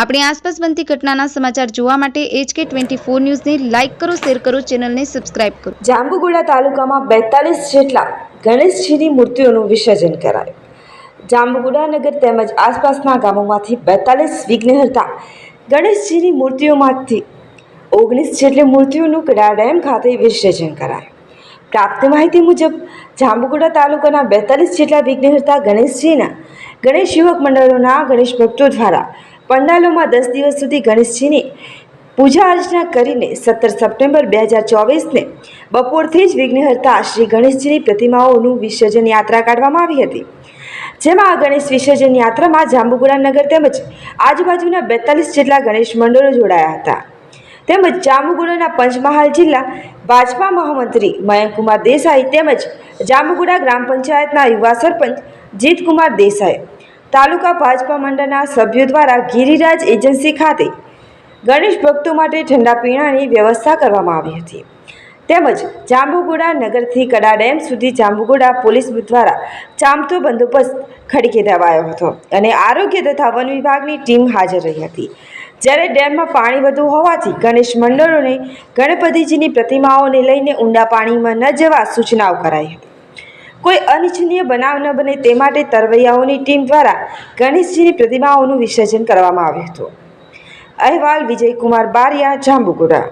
આપણી આસપાસ બનતી ઘટનાના સમાચાર જોવા માટે એચકે ટ્વેન્ટી ફોર ન્યૂઝને લાઇક કરો, શેર કરો, ચેનલને સબસ્ક્રાઇબ કરો. જાંબુગોડા તાલુકામાં બેતાલીસ જેટલા ગણેશજીની મૂર્તિઓનું વિસર્જન કરાયું. જાંબુગોડા નગર તેમજ આસપાસના ગામોમાંથી બેતાલીસ વિઘ્નહર્તા ગણેશજીની મૂર્તિઓમાંથી ઓગણીસ જેટલી મૂર્તિઓનું કડા ડેમ ખાતે વિસર્જન કરાયું. પ્રાપ્ત માહિતી મુજબ, જાંબુગોડા તાલુકાના બેતાલીસ જેટલા વિઘ્નહર્તા ગણેશજીના ગણેશ યુવક મંડળોના ગણેશ ભક્તો દ્વારા પંડાલોમાં દસ દિવસ સુધી ગણેશજીની પૂજા અર્ચના કરીને સત્તર સપ્ટેમ્બર બે હજાર ચોવીસને બપોરથી જ વિઘ્નહર્તા શ્રી ગણેશજીની પ્રતિમાઓનું વિસર્જન યાત્રા કાઢવામાં આવી હતી. જેમાં આ ગણેશ વિસર્જન યાત્રામાં જાંબુગુડા નગર તેમજ આજુબાજુના બેતાલીસ જેટલા ગણેશ મંડળો જોડાયા હતા. તેમજ જાંબુગુડાના પંચમહાલ જિલ્લા ભાજપા મહામંત્રી મયંકુમાર દેસાઈ તેમજ જાંબુગોડા ગ્રામ પંચાયતના યુવા સરપંચ જીતકુમાર દેસાઈ, તાલુકા ભાજપા મંડળના સભ્યો દ્વારા ગિરિરાજ એજન્સી ખાતે ગણેશ ભક્તો માટે ઠંડા પીણાની વ્યવસ્થા કરવામાં આવી હતી. તેમજ જાંબુગોડા નગરથી કડા ડેમ સુધી જાંબુગોડા પોલીસ દ્વારા ચામતો બંદોબસ્ત ખડકી દેવાયો હતો અને આરોગ્ય તથા વન વિભાગની ટીમ હાજર રહી હતી. જ્યારે ડેમમાં પાણી વધુ હોવાથી ગણેશ મંડળોને ગણપતિજીની પ્રતિમાઓને લઈને ઊંડા પાણીમાં ન જવા સૂચનાઓ કરાઈ હતી. કોઈ અનિચ્છનીય બનાવ ન બને તે માટે તરવૈયાઓની ટીમ દ્વારા ગણેશજીની પ્રતિમાઓનું વિસર્જન કરવામાં આવ્યું હતું. અહેવાલ વિજયકુમાર બારિયા, જાંબુગોડા.